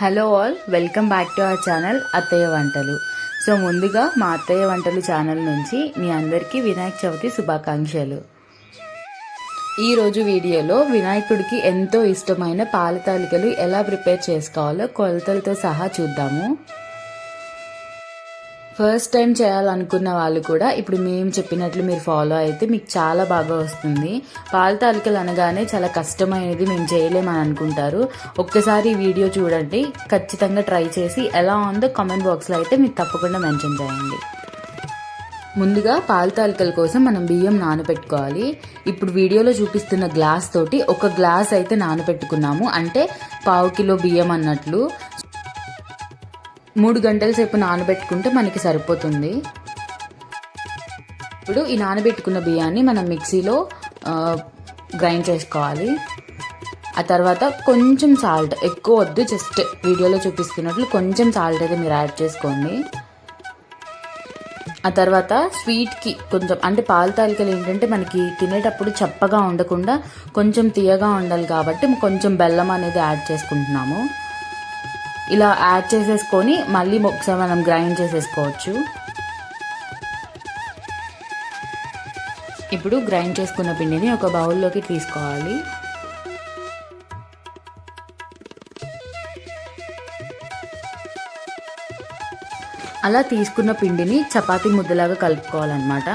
Hello all welcome back to our channel Attayya Vantalu. So ముందుగా మా అత్తయ్య వంటలు ఛానల్ నుంచి మీ అందరికీ వినాయక చవితి శుభాకాంక్షలు. ఈరోజు వీడియోలో వినాయకుడికి ఎంతో ఇష్టమైన పాల తాలికలు ఎలా ప్రిపేర్ చేసుకోవాలో కొలతలతో సహా చూద్దాము. ఫస్ట్ టైం చేయాలనుకున్న వాళ్ళు కూడా ఇప్పుడు మేము చెప్పినట్లు మీరు ఫాలో అయితే మీకు చాలా బాగా వస్తుంది. పాల తాలికలు అనగానే చాలా కష్టమైనది మేము చేయలేమని అనుకుంటారు. ఒక్కసారి వీడియో చూడండి. ఖచ్చితంగా ట్రై చేసి ఎలా ఉందో కామెంట్ బాక్స్లో అయితే మీకు తప్పకుండా మెన్షన్ చేయండి. ముందుగా పాల తాలికల కోసం మనం బియ్యం నానబెట్టుకోవాలి ఇప్పుడు వీడియోలో చూపిస్తున్న గ్లాస్ తోటి ఒక గ్లాస్ అయితే నానబెట్టుకున్నాము అంటే పావు కిలో బియ్యం అన్నట్లు. మూడు గంటల సేపు నానబెట్టుకుంటే మనకి సరిపోతుంది. ఇప్పుడు ఈ నానబెట్టుకున్న బియ్యాన్ని మనం మిక్సీలో గ్రైండ్ చేసుకోవాలి. ఆ తర్వాత కొంచెం సాల్ట్ ఎక్కువ వద్దు జస్ట్ వీడియోలో చూపిస్తున్నట్లు కొంచెం సాల్ట్ అయితే మీరు యాడ్ చేసుకోండి. ఆ తర్వాత స్వీట్కి కొంచెం అంటే పాల తాలికలు ఏంటంటే మనకి తినేటప్పుడు చప్పగా ఉండకుండా కొంచెం తీయగా ఉండాలి కాబట్టి కొంచెం బెల్లం అనేది యాడ్ చేసుకుంటున్నాము. ఇలా యాడ్ చేసేసుకొని మళ్ళీ ఒకసారి మనం గ్రైండ్ చేసేసుకోవచ్చు. ఇప్పుడు గ్రైండ్ చేసుకున్న పిండిని ఒక బౌల్లోకి తీసుకోవాలి. అలా తీసుకున్న పిండిని చపాతీ ముద్దలాగా కలుపుకోవాలన్నమాట.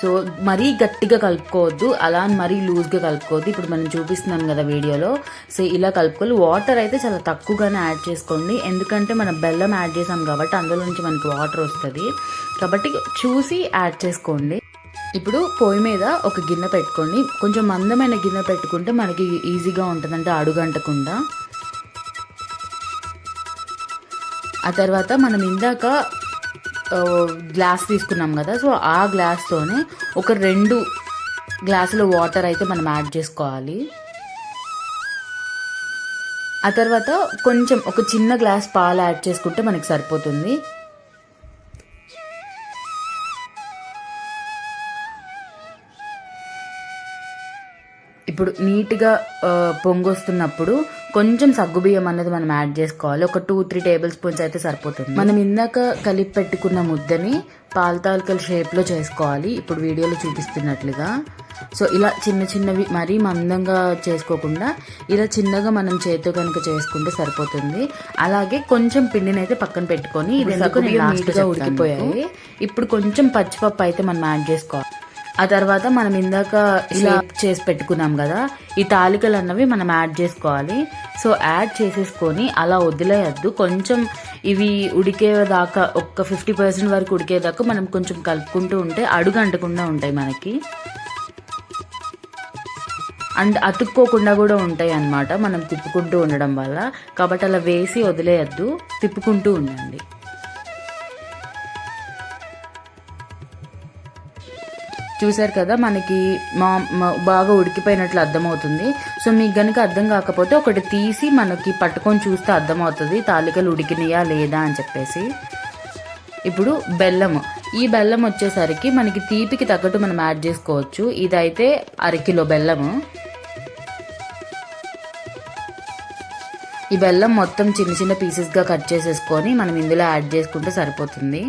సో మరీ గట్టిగా కలుపుకోవద్దు అలా అని మరీ లూజ్గా కలుపుకోవద్దు. ఇప్పుడు మనం చూపిస్తున్నాం కదా వీడియోలో. సో ఇలా కలుపుకోవాలి. వాటర్ అయితే చాలా తక్కువగానే యాడ్ చేసుకోండి. ఎందుకంటే మనం బెల్లం యాడ్ చేసాం కాబట్టి అందులో నుంచి మనకి వాటర్ వస్తుంది. కాబట్టి చూసి యాడ్ చేసుకోండి. ఇప్పుడు పొయ్యి మీద ఒక గిన్నె పెట్టుకోండి. కొంచెం మందమైన గిన్నె పెట్టుకుంటే మనకి ఈజీగా ఉంటుంది. అంటే అడుగంటకుండా. ఆ తర్వాత మనం ఇందాక గ్లాస్ తీసుకున్నాం కదా సో ఆ గ్లాస్తోనే ఒక రెండు గ్లాసుల వాటర్ అయితే మనం యాడ్ చేసుకోవాలి. ఆ తర్వాత కొంచెం ఒక చిన్న గ్లాస్ పాలు యాడ్ చేసుకుంటే మనకి సరిపోతుంది. ఇప్పుడు నీట్గా పొంగొస్తున్నప్పుడు కొంచెం సగ్గుబియ్యం అనేది మనం యాడ్ చేసుకోవాలి. ఒక టూ త్రీ టేబుల్ స్పూన్స్ అయితే సరిపోతుంది. మనం ఇందాక కలిపి పెట్టుకున్న ముద్దని పాలతాలకల షేప్లో చేసుకోవాలి. ఇప్పుడు వీడియోలో చూపిస్తున్నట్లుగా. సో ఇలా చిన్న చిన్నవి మరీ మందంగా చేసుకోకుండా ఇలా చిన్నగా మనం చేతితో కనుక చేసుకుంటే సరిపోతుంది. అలాగే కొంచెం పిండిని అయితే పక్కన పెట్టుకొని ఇది నీట్గా ఉడికిపోయాయి. ఇప్పుడు కొంచెం పచ్చిపప్పు అయితే మనం యాడ్ చేసుకోవాలి. ఆ తర్వాత మనం ఇందాక ఇలా చేసి పెట్టుకున్నాం కదా ఈ తాలికలు అన్నవి మనం యాడ్ చేసుకోవాలి. సో యాడ్ చేసేసుకొని అలా వదిలేయద్దు. కొంచెం ఇవి ఉడికేదాకా ఒక ఫిఫ్టీ పర్సెంట్ వరకు ఉడికేదాకా మనం కొంచెం కలుపుకుంటూ ఉంటే అడుగు అంటకుండా ఉంటాయి మనకి. అండ్ అతుక్కోకుండా కూడా ఉంటాయి అన్నమాట మనం తిప్పుకుంటూ ఉండడం వల్ల. కాబట్టి అలా వేసి వదిలేయద్దు. తిప్పుకుంటూ ఉండండి. చూసారు కదా మనకి మా బాగా ఉడికిపోయినట్లు అర్థమవుతుంది. సో మీకు గనుక అర్థం కాకపోతే ఒకటి తీసి మనకి పట్టుకొని చూస్తే అర్థమవుతుంది తాలికలు ఉడికినాయా లేదా అని చెప్పేసి. ఇప్పుడు బెల్లము. ఈ బెల్లం వచ్చేసరికి మనకి తీపికి తగ్గట్టు మనం యాడ్ చేసుకోవచ్చు. ఇదైతే అరకిలో బెల్లము. ఈ బెల్లం మొత్తం చిన్న చిన్న పీసెస్గా కట్ చేసేసుకొని మనం ఇందులో యాడ్ చేసుకుంటే సరిపోతుంది.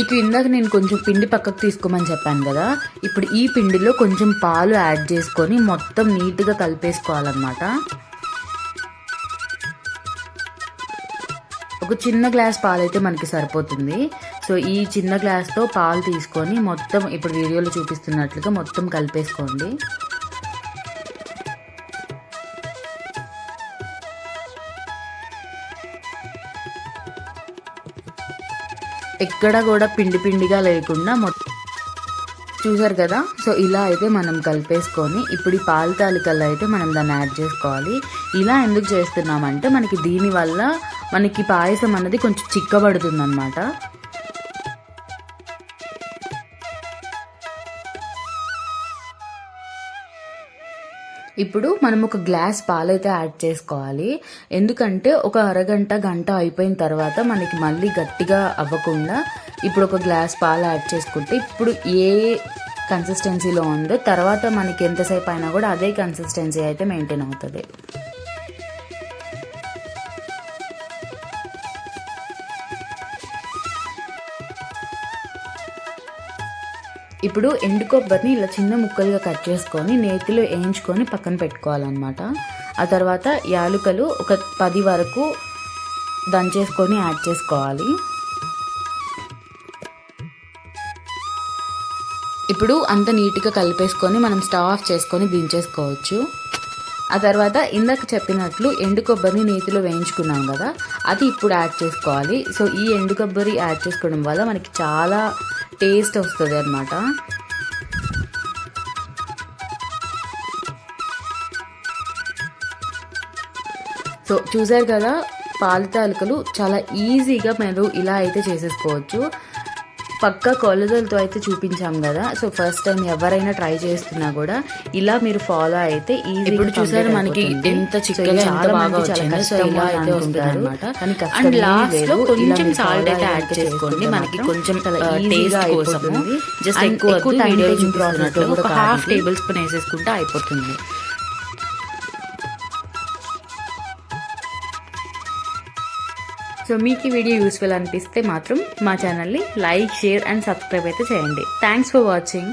మీకు ఇందాక నేను కొంచెం పిండి పక్కకు తీసుకోమని చెప్పాను కదా ఇప్పుడు ఈ పిండిలో కొంచెం పాలు యాడ్ చేసుకొని మొత్తం నీట్గా కలిపేసుకోవాలన్నమాట. ఒక చిన్న గ్లాస్ పాలు అయితే మనకి సరిపోతుంది. సో ఈ చిన్న గ్లాస్తో పాలు తీసుకొని మొత్తం ఇప్పుడు వీడియోలో చూపిస్తున్నట్లుగా మొత్తం కలిపేసుకోండి. ఎక్కడ కూడా పిండి పిండిగా లేకుండా మొత్తం చూసారు కదా? సో ఇలా అయితే మనం కలిపేసుకొని ఇప్పుడు ఈ పాల తాలికల్లో అయితే మనం దాన్ని యాడ్ చేసుకోవాలి. ఇలా ఎందుకు చేస్తున్నామంటే మనకి దీనివల్ల మనకి పాయసం అన్నది కొంచెం చిక్కబడుతుంది అనమాట ఇప్పుడు మనం ఒక గ్లాస్ పాలైతే యాడ్ చేసుకోవాలి. ఎందుకంటే ఒక అరగంట గంట అయిపోయిన తర్వాత మనకి మళ్ళీ గట్టిగా అవ్వకుండా ఇప్పుడు ఒక గ్లాస్ పాలు యాడ్ చేసుకుంటే ఇప్పుడు ఏ కన్సిస్టెన్సీలో ఉందో తర్వాత మనకి ఎంతసేపు అయినా కూడా అదే కన్సిస్టెన్సీ అయితే మెయింటైన్ అవుతుంది. ఇప్పుడు ఎండు కొబ్బరిని ఇలా చిన్న ముక్కలుగా కట్ చేసుకొని నేతిలో వేయించుకొని పక్కన పెట్టుకోవాలన్నమాట. ఆ తర్వాత యాలుకలు ఒక పది వరకు దంచేసుకొని యాడ్ చేసుకోవాలి. ఇప్పుడు అంత నీట్గా కలిపేసుకొని మనం స్టవ్ ఆఫ్ చేసుకొని దించేసుకోవచ్చు. ఆ తర్వాత ఇందాక చెప్పినట్లు ఎండు కొబ్బరిని నేతిలో వేయించుకున్నాం కదా అది ఇప్పుడు యాడ్ చేసుకోవాలి. సో ఈ ఎండు కొబ్బరి యాడ్ చేసుకోవడం వల్ల మనకి చాలా టేస్ట్ వస్తుంది అనమాట సో చూసారు కదా పాలతాలకలు చాలా ఈజీగా మీరు ఇలా అయితే చేసేసుకోవచ్చు. పక్క కొలతలతో అయితే చూపించాం కదా. సో ఫస్ట్ టైం ఎవరైనా ట్రై చేస్తున్నా కూడా ఇలా మీరు ఫాలో అయితే ఈజీ ఇప్పుడు చూసారు మనకి ఎంత చిక్కగా ఎంత బాగా వచ్చిందో సో ఇలా అయితే అండ్ లాస్ట్లో కొంచెం సాల్ట్ అయితే యాడ్ చేసుకోండి. మనకి కొంచెం టేస్ట్ కోసము జస్ట్ ఎక్కువ వీడియో చూపిస్తున్నట్టు ఒక హాఫ్ టేబుల్ స్పూన్ వేసేసుకుంటే అయిపోతుంది. సో మీకు ఈ వీడియో యూస్ఫుల్ అనిపిస్తే మాత్రం మా ఛానల్ని లైక్ షేర్ అండ్ సబ్స్క్రైబ్ అయితే చేయండి. Thanks for watching